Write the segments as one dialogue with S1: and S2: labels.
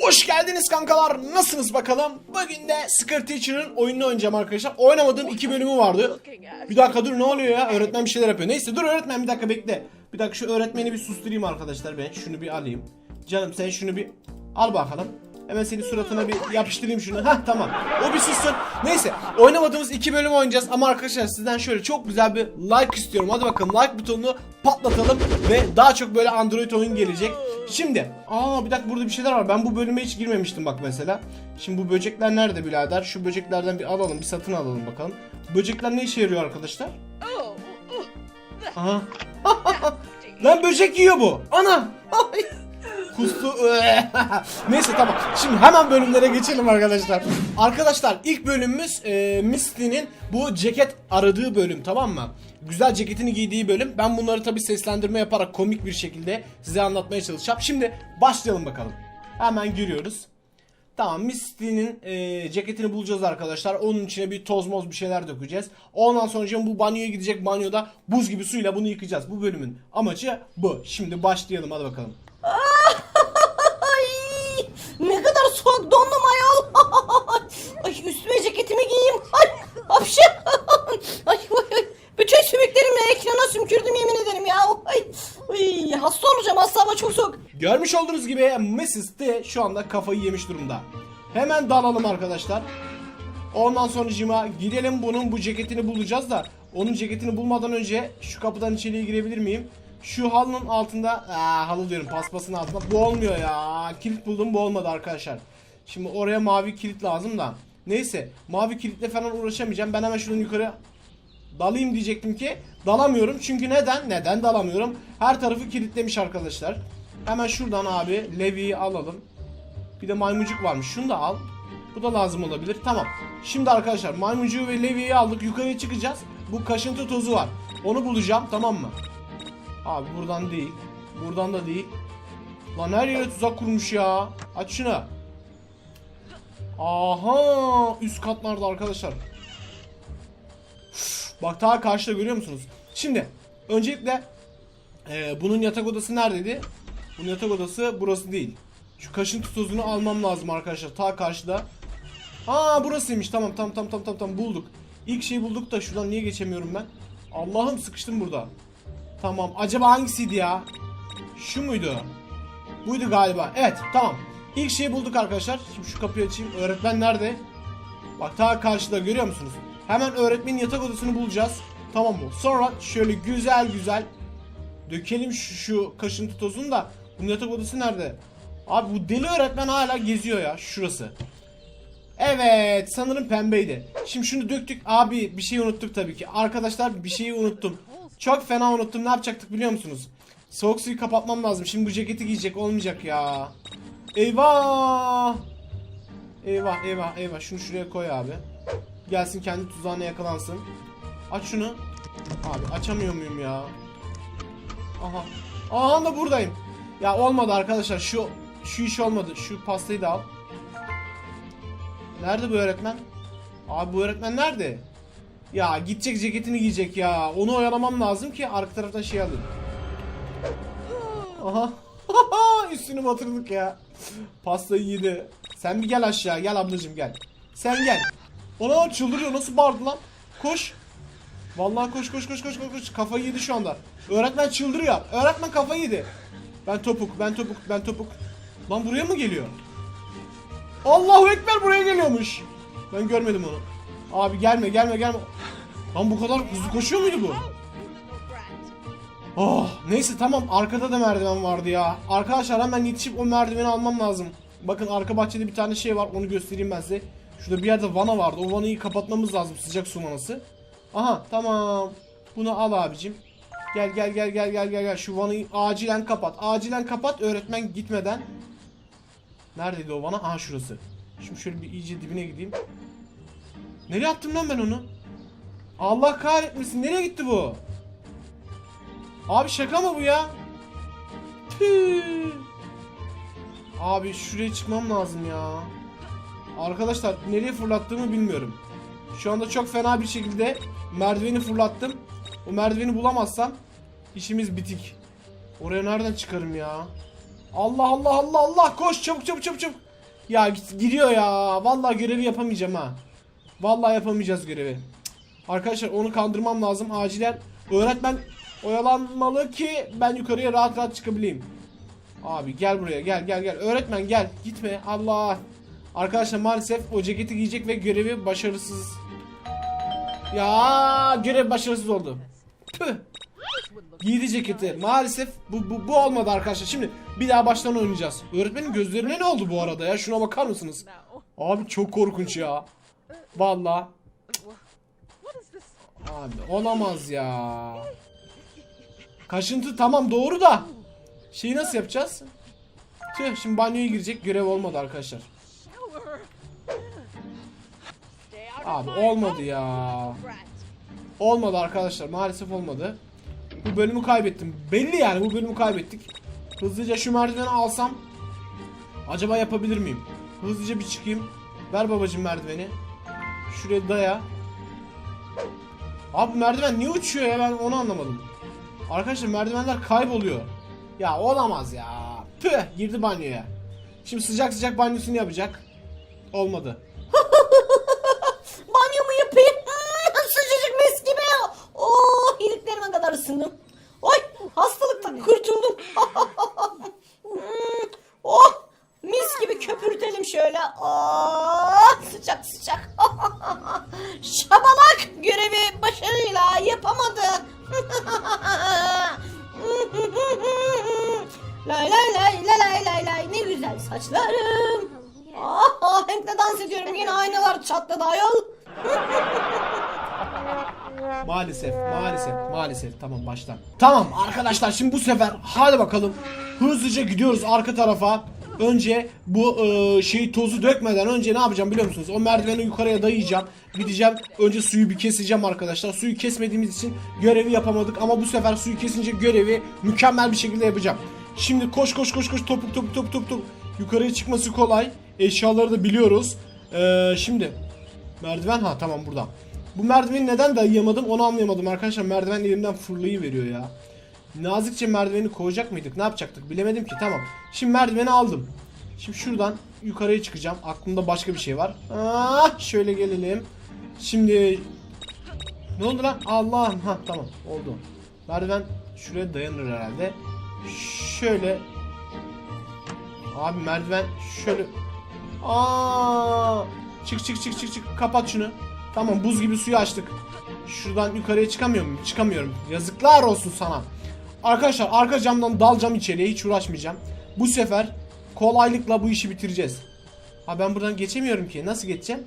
S1: Hoş geldiniz kankalar. Nasılsınız bakalım? Bugün de Scare Teacher'ın oyununu oynayacağım arkadaşlar. Oynamadığım iki bölümü vardı. Bir dakika dur ne oluyor ya? Öğretmen bir şeyler yapıyor. Neyse dur öğretmen bir dakika bekle. Bir dakika şu öğretmeni bir susturayım arkadaşlar ben. Şunu bir alayım. Canım sen şunu bir al bakalım. Hemen senin suratına bir yapıştırayım şunu. Hah tamam. O bir sussun. Neyse oynamadığımız iki bölüm oynayacağız ama arkadaşlar sizden şöyle çok güzel bir like istiyorum. Hadi bakalım like butonunu patlatalım ve daha çok böyle Android oyun gelecek. Şimdi aa bir dakika burada bir şeyler var. Ben bu bölüme hiç girmemiştim bak mesela. Şimdi bu böcekler nerede birader? Şu böceklerden bir alalım, bir satın alalım bakalım. Böcekler ne işe yarıyor arkadaşlar? Aha. Lan böcek yiyor bu. Ana. Kustu. Neyse tamam. Şimdi hemen bölümlere geçelim arkadaşlar. Arkadaşlar ilk bölümümüz e, Misty'nin bu ceket aradığı bölüm tamam mı? Güzel ceketini giydiği bölüm. Ben bunları tabi seslendirme yaparak komik bir şekilde size anlatmaya çalışacağım. Şimdi başlayalım bakalım. Hemen giriyoruz. Tamam Misty'nin e, ceketini bulacağız arkadaşlar. Onun içine bir toz moz bir şeyler dökeceğiz. Ondan sonra bu banyoya gidecek. Banyoda buz gibi suyla bunu yıkayacağız. Bu bölümün amacı bu. Şimdi başlayalım hadi bakalım.
S2: Ay, ne kadar soğuk dondum ayol. Ay üstüme ceketimi giyeyim. Ay hapşı. Ay, ay, ay. Bütün sümüklerimle ekrana sümkürdüm yemin ederim ya. Ay, ay, hasta olacağım hasta çok soğuk.
S1: Görmüş olduğunuz gibi Mrs. D şu anda kafayı yemiş durumda. Hemen dalalım arkadaşlar. Ondan sonucuma gidelim bunun bu ceketini bulacağız da onun ceketini bulmadan önce şu kapıdan içeriye girebilir miyim? Şu halının altında, aa, halı diyorum paspasın altında bu olmuyor ya. Kilit buldum bu olmadı arkadaşlar. Şimdi oraya mavi kilit lazım da. Neyse mavi kilitle falan uğraşamayacağım. Ben hemen şuradan yukarı dalayım diyecektim ki dalamıyorum. Çünkü neden? Neden dalamıyorum? Her tarafı kilitlemiş arkadaşlar. Hemen şuradan abi Levi'yi alalım. Bir de maymuncuk varmış. Şunu da al. Bu da lazım olabilir. Tamam. Şimdi arkadaşlar maymuncuğu ve Levi'yi aldık. Yukarıya çıkacağız. Bu kaşıntı tozu var. Onu bulacağım. Tamam mı? Abi buradan değil. Buradan da değil. Lan her yere tuzak kurmuş ya. Aç şunu. Aha. Üst katlarda arkadaşlar. Bak daha karşıda görüyor musunuz? Şimdi öncelikle e, bunun yatak odası neredeydi? Bunun yatak odası burası değil. Şu kaşıntı tozunu almam lazım arkadaşlar. Ta karşıda. Aa burasıymış. Tamam tamam tamam tamam tamam bulduk. İlk şeyi bulduk da şuradan niye geçemiyorum ben? Allah'ım sıkıştım burada. Tamam. Acaba hangisiydi ya? Şu muydu? Buydu galiba. Evet tamam. İlk şeyi bulduk arkadaşlar. Şimdi şu kapıyı açayım. Öğretmen nerede? Bak ta karşıda görüyor musunuz? Hemen öğretmenin yatak odasını bulacağız. Tamam mı? Sonra şöyle güzel güzel dökelim şu, şu kaşıntı tozunu da. Bunun yatak odası nerede? Abi bu deli öğretmen hala geziyor ya. Şurası. Evet sanırım pembeydi. Şimdi şunu döktük. Abi bir şey unuttuk tabii ki. Arkadaşlar bir şeyi unuttum. Çok fena unuttum. Ne yapacaktık biliyor musunuz? Soğuk suyu kapatmam lazım. Şimdi bu ceketi giyecek olmayacak ya. Eyvah. Eyvah eyvah eyvah. Şunu şuraya koy abi. Gelsin kendi tuzağına yakalansın. Aç şunu. Abi açamıyor muyum ya? Aha. Aha da buradayım. Ya olmadı arkadaşlar. Şu şu iş olmadı. Şu pastayı da al. Nerede bu öğretmen? Abi bu öğretmen nerede? Ya gidecek ceketini giyecek ya. Onu oyalamam lazım ki arka taraftan şey alayım. Aha. Üstünü batırdık ya. Pastayı yedi. Sen bir gel aşağı. Gel ablacığım gel. Sen gel. Ona çıldırıyor. Nasıl bağırdı lan? Koş. Vallahi koş koş koş koş koş. Kafayı yedi şu anda. Öğretmen çıldırıyor. Öğretmen kafayı yedi. Ben topuk, ben topuk, ben topuk. Lan buraya mı geliyor? Allahu Ekber buraya geliyormuş. Ben görmedim onu. Abi gelme gelme gelme. Lan bu kadar hızlı koşuyor muydu bu? Oh neyse tamam arkada da merdiven vardı ya. Arkadaşlar hemen yetişip o merdiveni almam lazım. Bakın arka bahçede bir tane şey var onu göstereyim ben size. Şurada bir yerde vana vardı o vanayı kapatmamız lazım sıcak su vanası. Aha tamam. Bunu al abicim. Gel gel gel gel gel gel gel şu vanayı acilen kapat. Acilen kapat öğretmen gitmeden. Neredeydi o vana? Aha şurası. Şimdi şöyle bir iyice dibine gideyim. Nereye attım lan ben onu? Allah kahretmesin. Nereye gitti bu? Abi şaka mı bu ya? Tüh. Abi şuraya çıkmam lazım ya. Arkadaşlar nereye fırlattığımı bilmiyorum. Şu anda çok fena bir şekilde merdiveni fırlattım. O merdiveni bulamazsam işimiz bitik. Oraya nereden çıkarım ya? Allah Allah Allah Allah koş çabuk çabuk çabuk çabuk. Ya git, gidiyor ya. Vallahi görevi yapamayacağım ha. Vallahi yapamayacağız görevi. Arkadaşlar onu kandırmam lazım acilen. Öğretmen oyalanmalı ki ben yukarıya rahat rahat çıkabileyim. Abi gel buraya gel gel gel. Öğretmen gel. Gitme. Allah. Arkadaşlar maalesef o ceketi giyecek ve görevi başarısız. Ya görev başarısız oldu. Püh. Giydi ceketi. Maalesef bu, bu, bu olmadı arkadaşlar. Şimdi bir daha baştan oynayacağız. Öğretmenin gözlerine ne oldu bu arada ya? Şuna bakar mısınız? Abi çok korkunç ya.
S3: This?
S1: Abi olamaz ya. Kaşıntı tamam doğru da. Şeyi nasıl yapacağız? Tüh şimdi banyoya girecek görev olmadı arkadaşlar. Abi olmadı ya. Olmadı arkadaşlar maalesef olmadı. Bu bölümü kaybettim. Belli yani bu bölümü kaybettik. Hızlıca şu merdiveni alsam acaba yapabilir miyim? Hızlıca bir çıkayım. Ver babacım merdiveni. Şuraya daya. Abi merdiven niye uçuyor ya ben onu anlamadım. Arkadaşlar merdivenler kayboluyor. Ya olamaz ya. Tüh girdi banyoya. Şimdi sıcak sıcak banyosunu yapacak. Olmadı.
S2: Banyo mu yapayım? Hmm, sıcacık mis gibi. Oh iliklerime kadar ısındım. Oy hastalıktan kurtuldum. Hmm, oh mis gibi köpürtelim şöyle. Oh, aynalar çatladı ayol.
S1: Maalesef, maalesef, maalesef. Tamam baştan. Tamam arkadaşlar şimdi bu sefer hadi bakalım. Hızlıca gidiyoruz arka tarafa. Önce bu e, şeyi tozu dökmeden önce ne yapacağım biliyor musunuz? O merdiveni yukarıya dayayacağım. Gideceğim. Önce suyu bir keseceğim arkadaşlar. Suyu kesmediğimiz için görevi yapamadık ama bu sefer suyu kesince görevi mükemmel bir şekilde yapacağım. Şimdi koş koş koş koş topuk topuk topuk topuk. Yukarıya çıkması kolay. Eşyaları da biliyoruz. E, şimdi Merdiven ha tamam burada. Bu merdiveni neden dayayamadım onu anlayamadım arkadaşlar. Merdiven elimden fırlayıveriyor ya. Nazikçe merdiveni koyacak mıydık? Ne yapacaktık? Bilemedim ki. Tamam. Şimdi merdiveni aldım. Şimdi şuradan yukarıya çıkacağım. Aklımda başka bir şey var. Ah, şöyle gelelim. Şimdi ne oldu lan? Allah'ım. Ha tamam. Oldu. Merdiven şuraya dayanır herhalde. Şöyle Abi merdiven şöyle Aa! Çık çık çık çık çık. Kapat şunu. Tamam buz gibi suyu açtık. Şuradan yukarıya çıkamıyor muyum? Çıkamıyorum. Yazıklar olsun sana. Arkadaşlar arka camdan dalacağım içeriye. Hiç uğraşmayacağım. Bu sefer kolaylıkla bu işi bitireceğiz. Ha ben buradan geçemiyorum ki. Nasıl geçeceğim?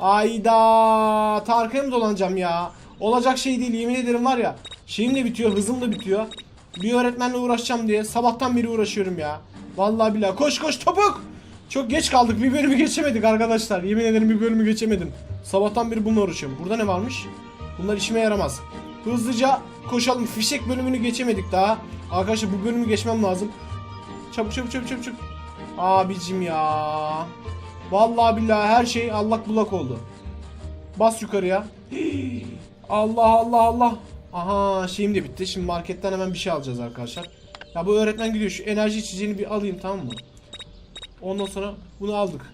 S1: Ayda ta arkaya mı dolanacağım ya? Olacak şey değil yemin ederim var ya. Şeyim de bitiyor, hızım da bitiyor. Bir öğretmenle uğraşacağım diye sabahtan beri uğraşıyorum ya. Vallahi billahi koş koş topuk. Çok geç kaldık. Bir bölümü geçemedik arkadaşlar. Yemin ederim bir bölümü geçemedim. Sabahtan beri bununla uğraşıyorum. Burada ne varmış? Bunlar işime yaramaz. Hızlıca koşalım. Fişek bölümünü geçemedik daha. Arkadaşlar bu bölümü geçmem lazım. Çabuk çabuk çabuk çabuk çabuk. Abicim ya. Vallahi billahi her şey allak bullak oldu. Bas yukarıya. Hii. Allah Allah Allah. Aha şeyim de bitti. Şimdi marketten hemen bir şey alacağız arkadaşlar. Ya bu öğretmen gidiyor. Şu enerji içeceğini bir alayım tamam mı? Ondan sonra bunu aldık.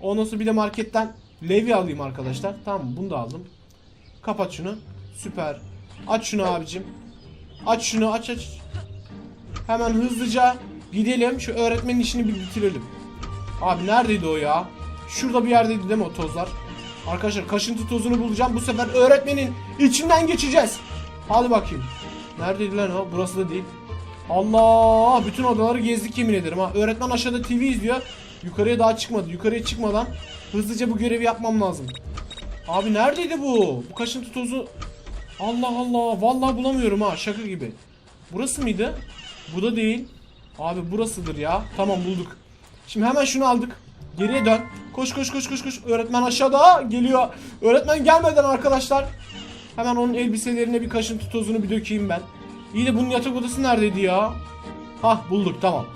S1: Ondan sonra bir de marketten Levi alayım arkadaşlar. Tamam? Bunu da aldım. Kapat şunu. Süper. Aç şunu abicim. Aç şunu aç aç. Hemen hızlıca gidelim. Şu öğretmenin işini bir bitirelim. Abi neredeydi o ya? Şurada bir yerdeydi değil mi o tozlar? Arkadaşlar kaşıntı tozunu bulacağım. Bu sefer öğretmenin içinden geçeceğiz. Hadi bakayım. Neredeydi lan o? Burası da değil. Allah! Bütün odaları gezdik yemin ederim ha. Öğretmen aşağıda TV izliyor. Yukarıya daha çıkmadı. Yukarıya çıkmadan hızlıca bu görevi yapmam lazım. Abi neredeydi bu? Bu kaşıntı tozu. Allah Allah. Vallahi bulamıyorum ha. Şaka gibi. Burası mıydı? Bu da değil. Abi burasıdır ya. Tamam bulduk. Şimdi hemen şunu aldık. Geriye dön. Koş koş koş koş koş. Öğretmen aşağıda geliyor. Öğretmen gelmeden arkadaşlar. Hemen onun elbiselerine bir kaşıntı tozunu bir dökeyim ben. İyi de bunun yatak odası neredeydi ya? Hah bulduk tamam.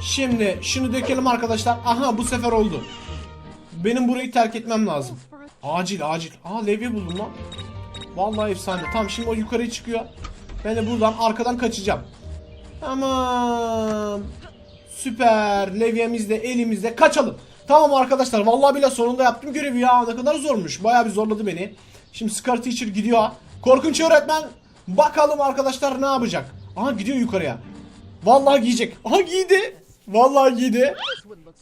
S1: Şimdi şunu dökelim arkadaşlar. Aha bu sefer oldu. Benim burayı terk etmem lazım. Acil acil. Aa levye buldum lan. Vallahi efsane. Tamam şimdi o yukarıya çıkıyor. Ben de buradan arkadan kaçacağım. Tamam. Süper. Levyemiz de elimizde. Kaçalım. Tamam arkadaşlar. Vallahi bile sonunda yaptım görevi ya. Ne kadar zormuş. Bayağı bir zorladı beni. Şimdi Scar Teacher gidiyor. Korkunç öğretmen. Bakalım arkadaşlar ne yapacak. Aha gidiyor yukarıya. Vallahi giyecek. Aha giydi. Vallahi giydi.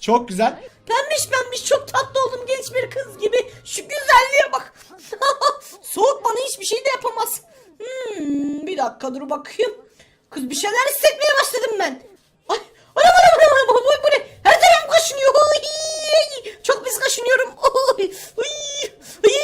S1: Çok güzel.
S2: Pembiş pembiş çok tatlı oldum genç bir kız gibi. Şu güzelliğe bak. Soğuk bana hiçbir şey de yapamaz. Hmm, bir dakika dur bakayım. Kız bir şeyler hissetmeye başladım ben. Ay, anam anam anam anam bu, bu ne? Her tarafım kaşınıyor. Ay, çok pis kaşınıyorum. Ay, ay, ay,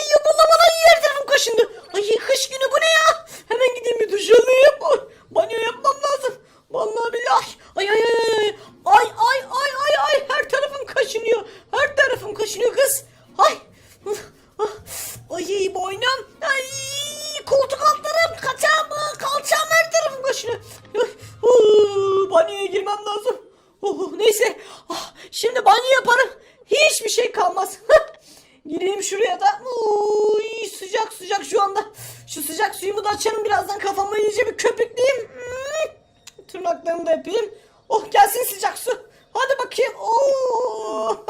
S2: neyse. Ah, şimdi banyo yaparım. Hiçbir şey kalmaz. Gireyim şuraya da. Uy, sıcak sıcak şu anda. Şu sıcak suyumu da açarım birazdan kafamı iyice bir köpükleyeyim. Hmm. Tırnaklarımı da yapayım. Oh gelsin sıcak su. Hadi bakayım. Oo.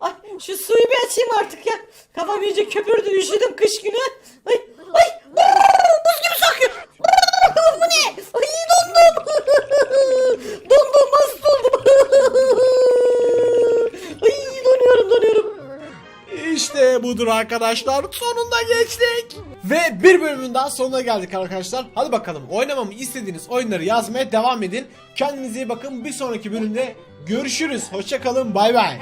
S2: Ay şu suyu bir açayım artık ya. Kafam iyice köpürdü üşüdüm kış günü.
S1: Budur arkadaşlar. Sonunda geçtik. Ve bir bölümün daha sonuna geldik arkadaşlar. Hadi bakalım oynamamı istediğiniz oyunları yazmaya devam edin. Kendinize iyi bakın. Bir sonraki bölümde görüşürüz. Hoşçakalın. Bay bay.